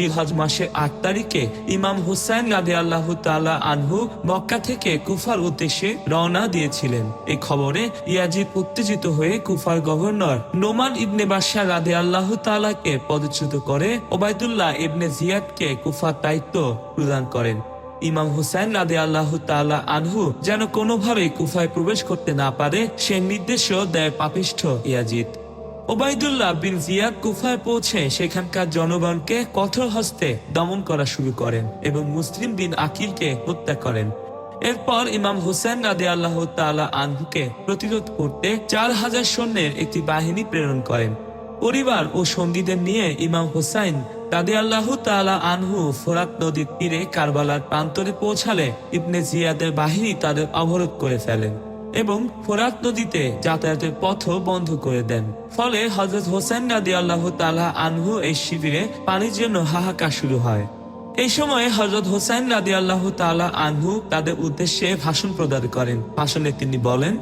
জিলহজ মাসের আট তারিখে ইমাম হুসাইন রাদে আল্লাহ তালা আনহু মক্কা থেকে কুফার উদ্দেশ্যে রওনা দিয়েছিলেন। এই খবরে ইয়াজিদ উত্তেজিত হয়ে কুফার গভর্নর নোমান ইবনে বাদশাহ রাদে আল্লাহ তালাকে পদচ্যুত করে ওবায়দুল্লাহ ইবনে জিয়াদকে কুফার দায়িত্ব প্রদান করেন। ইমাম হুসাইন রাদে আল্লাহ তাআলা আনহু যেন কোনোভাবেই কুফায় প্রবেশ করতে না পারে, সে নির্দেশও দেয় পাপিষ্ঠ ইয়াজিদ। ওবায়দুল্লাহ বিন জিয়াদ কুফায় পৌঁছে সেখানকার জনগণকে কঠোর হস্তে দমন করা শুরু করেন এবং মুসলিম বিন আকিলকে হত্যা করেন। এরপর ইমাম হুসেন রাদে আল্লাহ তাআলা আনহুকে প্রতিরোধ করতে চার হাজার সৈন্যের একটি বাহিনী প্রেরণ করেন। পরিবার ও সঙ্গীদের নিয়ে ইমাম হুসাইন রাদে আল্লাহ তাআলা আনহু ফোরাত নদীর তীরে কারবালার প্রান্তরে পৌঁছালে ইবনে জিয়াদের বাহিনী তাদের অবরোধ করে ফেলেন। এবং ফোরাত নদীতে যাতায়াতের পথও বন্ধ করে দেন। ফলে হজরত হোসেন নাদি আল্লাহ তালা আনহু এই শিবিরে পানির জন্য হাহাকার শুরু হয়। এই সময়ে হজরত হোসেন রাদি আল্লাহ তালা আনহু তাদের উদ্দেশ্যে ভাষণ প্রদান করেন। ভাষণে তিনি বলেন